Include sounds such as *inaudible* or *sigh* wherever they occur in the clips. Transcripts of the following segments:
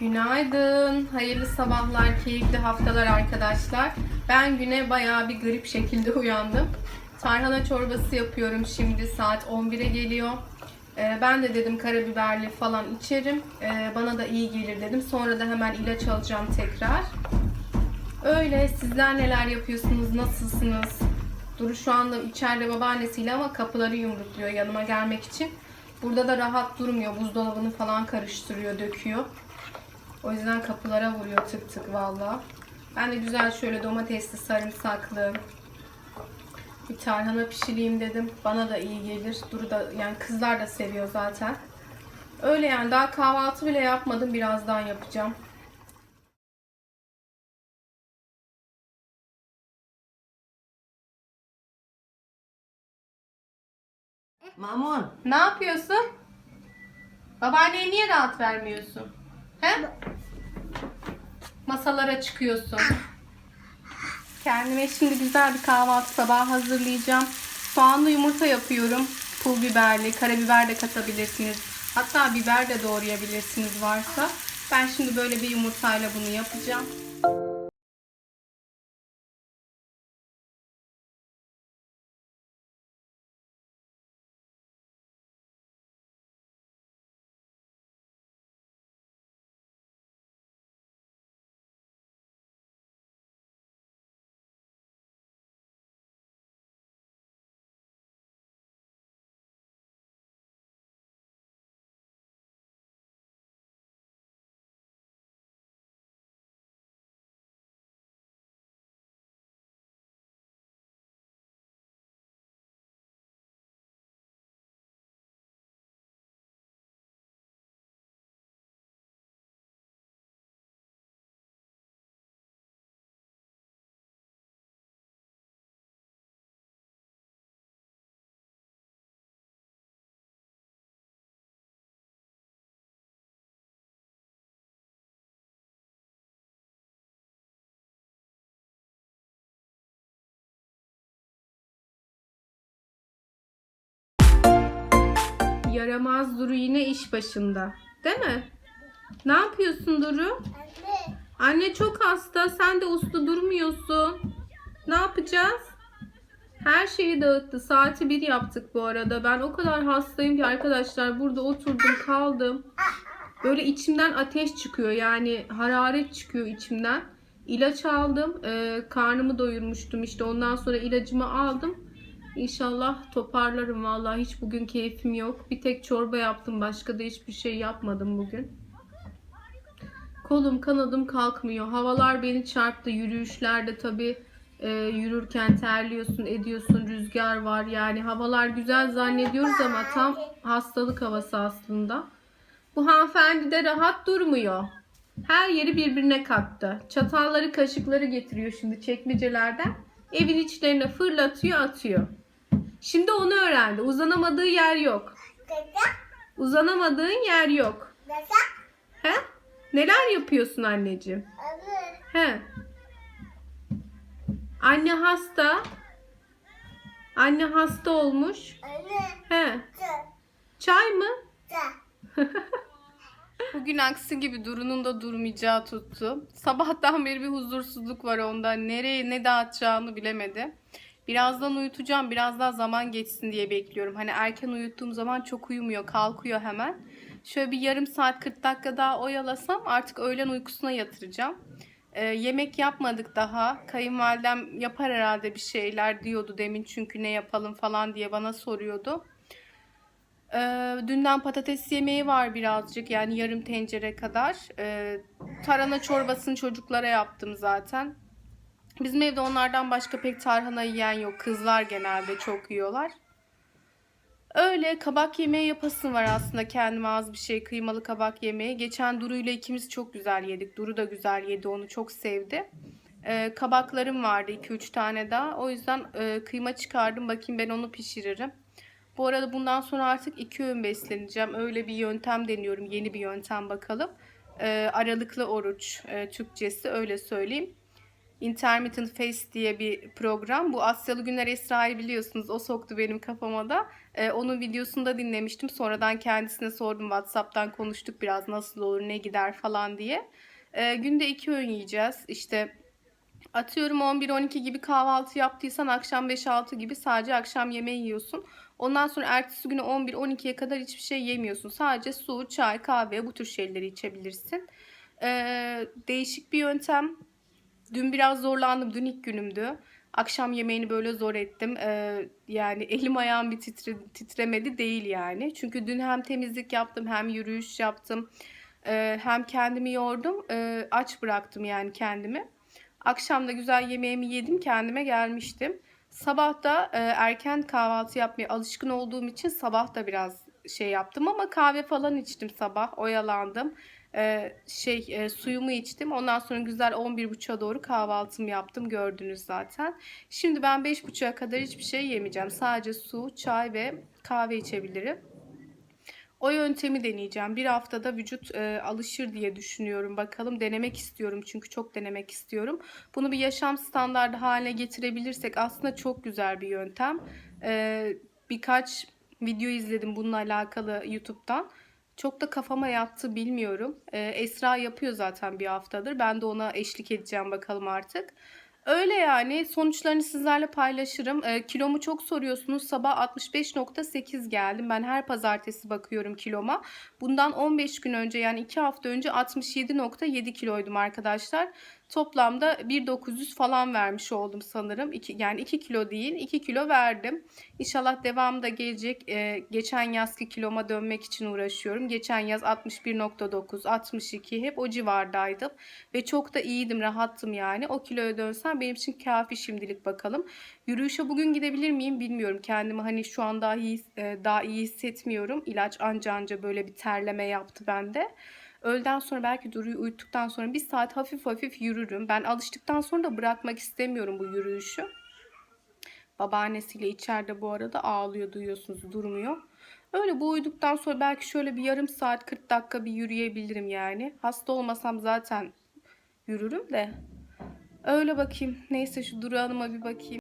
Günaydın. Hayırlı sabahlar, keyifli haftalar arkadaşlar. Ben güne bayağı bir garip şekilde *laughs* uyandım. Tarhana çorbası yapıyorum şimdi. Saat 11'e geliyor. Ee, ben de dedim karabiberli falan içerim. Ee, bana da iyi gelir dedim. Sonra da hemen ilaç alacağım tekrar. Öyle. Sizler neler yapıyorsunuz? Nasılsınız? Duru şu anda içeride babaannesiyle ama kapıları yumrukluyor yanıma gelmek için. Burada da rahat durmuyor. Buzdolabını falan karıştırıyor, döküyor. O yüzden kapılara vuruyor tık tık valla. Ben de güzel şöyle domatesli, sarımsaklı bir tarhana pişireyim dedim. Bana da iyi gelir. Duru da yani kızlar da seviyor zaten. Öyle yani daha kahvaltı bile yapmadım. Birazdan yapacağım. Mamun. Ne yapıyorsun? Babaanneye niye rahat vermiyorsun? He? Masalara çıkıyorsun. Kendime şimdi güzel bir kahvaltı sabahı hazırlayacağım. Soğanlı yumurta yapıyorum. Pul biberli, karabiber de katabilirsiniz. Hatta biber de doğrayabilirsiniz varsa. Ben şimdi böyle bir yumurtayla bunu yapacağım. Yaramaz Duru yine iş başında. Değil mi? Ne yapıyorsun Duru? Anne. Anne çok hasta. Sen de uslu durmuyorsun. Ne yapacağız? Her şeyi dağıttı. Saati bir yaptık bu arada. Ben o kadar hastayım ki arkadaşlar burada oturdum kaldım. Böyle içimden ateş çıkıyor. Yani hararet çıkıyor içimden. İlaç aldım. Ee, karnımı doyurmuştum işte. Ondan sonra ilacımı aldım. İnşallah toparlarım. Vallahi hiç bugün keyfim yok. Bir tek çorba yaptım. Başka da hiçbir şey yapmadım bugün. Kolum kanadım kalkmıyor. Havalar beni çarptı. Yürüyüşlerde tabii e, yürürken terliyorsun, ediyorsun. Rüzgar var. Yani havalar güzel zannediyoruz ama tam hastalık havası aslında. Bu hanımefendi de rahat durmuyor. Her yeri birbirine kattı. Çatalları, kaşıkları getiriyor şimdi çekmecelerden. Evin içlerine fırlatıyor, atıyor. Şimdi onu öğrendi. Uzanamadığı yer yok. Uzanamadığın yer yok. He? Neler yapıyorsun anneciğim? Anne. He. Anne hasta. Anne hasta olmuş. He. Çay mı? *laughs* Bugün aksi gibi Duru'nun da durmayacağı tuttu. Sabahtan beri bir huzursuzluk var onda. Nereye ne dağıtacağını bilemedi. Birazdan uyutacağım. Biraz daha zaman geçsin diye bekliyorum. Hani erken uyuttuğum zaman çok uyumuyor. Kalkıyor hemen. Şöyle bir yarım saat 40 dakika daha oyalasam artık öğlen uykusuna yatıracağım. Ee, yemek yapmadık daha. Kayınvalidem yapar herhalde bir şeyler diyordu demin çünkü ne yapalım falan diye bana soruyordu. Ee, dünden patates yemeği var birazcık yani yarım tencere kadar. Ee, tarhana çorbasını çocuklara yaptım zaten. Bizim evde onlardan başka pek tarhana yiyen yok. Kızlar genelde çok yiyorlar. Öyle kabak yemeği yapasım var aslında kendime az bir şey kıymalı kabak yemeği. Geçen Duru ile ikimiz çok güzel yedik. Duru da güzel yedi onu çok sevdi. Ee, kabaklarım vardı 2-3 tane daha. O yüzden e, kıyma çıkardım. Bakayım ben onu pişiririm. Bu arada bundan sonra artık iki öğün besleneceğim. Öyle bir yöntem deniyorum. Yeni bir yöntem bakalım. Ee, aralıklı oruç e, Türkçesi öyle söyleyeyim. Intermittent Fast diye bir program. Bu Asyalı Günler Esra'yı biliyorsunuz. O soktu benim kafama da. Ee, onun videosunu da dinlemiştim. Sonradan kendisine sordum. WhatsApp'tan konuştuk biraz nasıl olur, ne gider falan diye. Ee, günde iki öğün yiyeceğiz. İşte atıyorum 11-12 gibi kahvaltı yaptıysan akşam 5-6 gibi sadece akşam yemeği yiyorsun. Ondan sonra ertesi günü 11-12'ye kadar hiçbir şey yemiyorsun. Sadece su, çay, kahve bu tür şeyleri içebilirsin. Ee, değişik bir yöntem. Dün biraz zorlandım. Dün ilk günümdü. Akşam yemeğini böyle zor ettim. Ee, yani elim ayağım bir titre, titremedi değil yani. Çünkü dün hem temizlik yaptım hem yürüyüş yaptım. Ee, hem kendimi yordum. Ee, aç bıraktım yani kendimi. Akşam da güzel yemeğimi yedim. Kendime gelmiştim. Sabah da e, erken kahvaltı yapmaya alışkın olduğum için sabah da biraz şey yaptım ama kahve falan içtim sabah. Oyalandım. Ee, şey e, suyumu içtim. Ondan sonra güzel 11.30'a doğru kahvaltımı yaptım. Gördünüz zaten. Şimdi ben 5.30'a kadar hiçbir şey yemeyeceğim. Sadece su, çay ve kahve içebilirim. O yöntemi deneyeceğim. Bir haftada vücut e, alışır diye düşünüyorum. Bakalım denemek istiyorum çünkü çok denemek istiyorum. Bunu bir yaşam standardı haline getirebilirsek aslında çok güzel bir yöntem. E, birkaç video izledim bununla alakalı YouTube'dan. Çok da kafama yattı bilmiyorum. E, Esra yapıyor zaten bir haftadır. Ben de ona eşlik edeceğim bakalım artık. Öyle yani sonuçlarını sizlerle paylaşırım. E, kilomu çok soruyorsunuz. Sabah 65.8 geldim. Ben her pazartesi bakıyorum kiloma. Bundan 15 gün önce yani 2 hafta önce 67.7 kiloydum arkadaşlar. Toplamda 1.900 falan vermiş oldum sanırım. İki, yani 2 kilo değil 2 kilo verdim. İnşallah devamı da gelecek. E, geçen yazki kiloma dönmek için uğraşıyorum. Geçen yaz 61.9, 62 hep o civardaydım. Ve çok da iyiydim, rahattım yani. O kiloya dönsem benim için kafi şimdilik bakalım. Yürüyüşe bugün gidebilir miyim bilmiyorum. Kendimi hani şu an daha iyi, e, daha iyi hissetmiyorum. İlaç anca anca böyle bir terleme yaptı bende. Öğleden sonra belki Duru'yu uyuttuktan sonra bir saat hafif hafif yürürüm. Ben alıştıktan sonra da bırakmak istemiyorum bu yürüyüşü. Babaannesiyle içeride bu arada ağlıyor duyuyorsunuz durmuyor. Öyle bu uyuduktan sonra belki şöyle bir yarım saat 40 dakika bir yürüyebilirim yani. Hasta olmasam zaten yürürüm de. Öyle bakayım. Neyse şu Duru Hanım'a bir bakayım.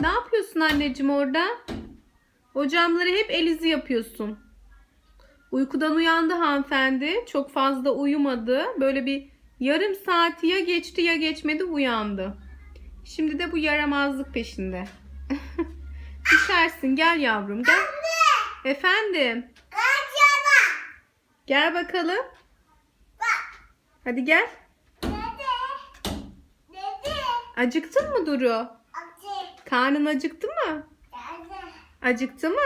Ne yapıyorsun anneciğim orada? O camları hep el izi yapıyorsun. Uykudan uyandı hanımefendi. Çok fazla uyumadı. Böyle bir yarım saati ya geçti ya geçmedi uyandı. Şimdi de bu yaramazlık peşinde. *laughs* Düşersin gel yavrum gel. Efendim. Kaçama. Gel bakalım. Bak. Hadi gel. Dede. Dede. Acıktın mı Duru? Karnın acıktı mı? Acıktı mı?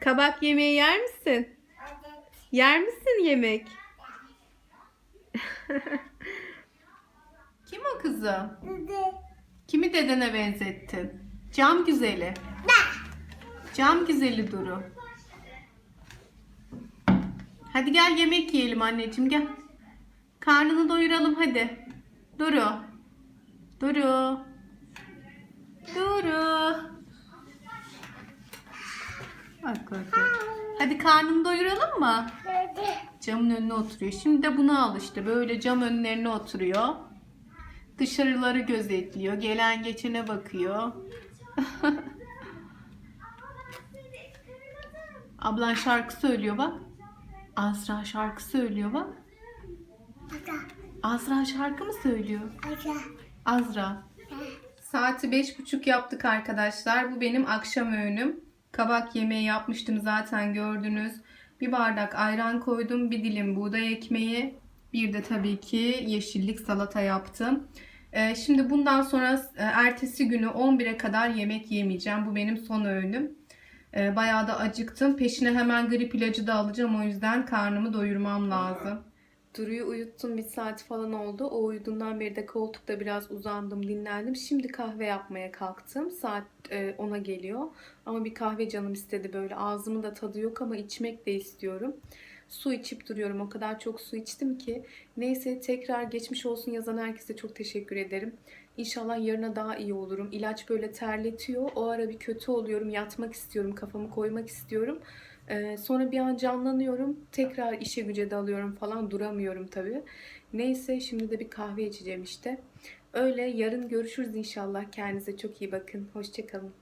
Kabak yemeği yer misin? Yer misin yemek? *laughs* Kim o kızım? Kimi dedene benzettin? Cam güzeli. Cam güzeli Duru. Hadi gel yemek yiyelim anneciğim gel. Karnını doyuralım hadi. Duru. Duru. Duru. Bak bak bak. Hadi karnını doyuralım mı? Camın önüne oturuyor. Şimdi de buna al işte. Böyle cam önlerine oturuyor. Dışarıları gözetliyor. Gelen geçene bakıyor. *laughs* Ablan şarkı söylüyor bak. Azra şarkı söylüyor bak. Azra şarkı mı söylüyor? Aga. Azra. Saati beş buçuk yaptık arkadaşlar. Bu benim akşam öğünüm. Kabak yemeği yapmıştım zaten gördünüz. Bir bardak ayran koydum. Bir dilim buğday ekmeği. Bir de tabii ki yeşillik salata yaptım. Ee, şimdi bundan sonra e, ertesi günü 11'e kadar yemek yemeyeceğim. Bu benim son öğünüm. Ee, bayağı da acıktım. Peşine hemen grip ilacı da alacağım. O yüzden karnımı doyurmam lazım. Duru'yu uyuttum bir saat falan oldu. O uyuduğundan beri de koltukta biraz uzandım, dinlendim. Şimdi kahve yapmaya kalktım. Saat e, 10'a geliyor. Ama bir kahve canım istedi böyle. Ağzımın da tadı yok ama içmek de istiyorum. Su içip duruyorum. O kadar çok su içtim ki. Neyse tekrar geçmiş olsun yazan herkese çok teşekkür ederim. İnşallah yarına daha iyi olurum. İlaç böyle terletiyor. O ara bir kötü oluyorum. Yatmak istiyorum. Kafamı koymak istiyorum. Sonra bir an canlanıyorum. Tekrar işe güce dalıyorum falan. Duramıyorum tabii. Neyse şimdi de bir kahve içeceğim işte. Öyle yarın görüşürüz inşallah. Kendinize çok iyi bakın. Hoşçakalın.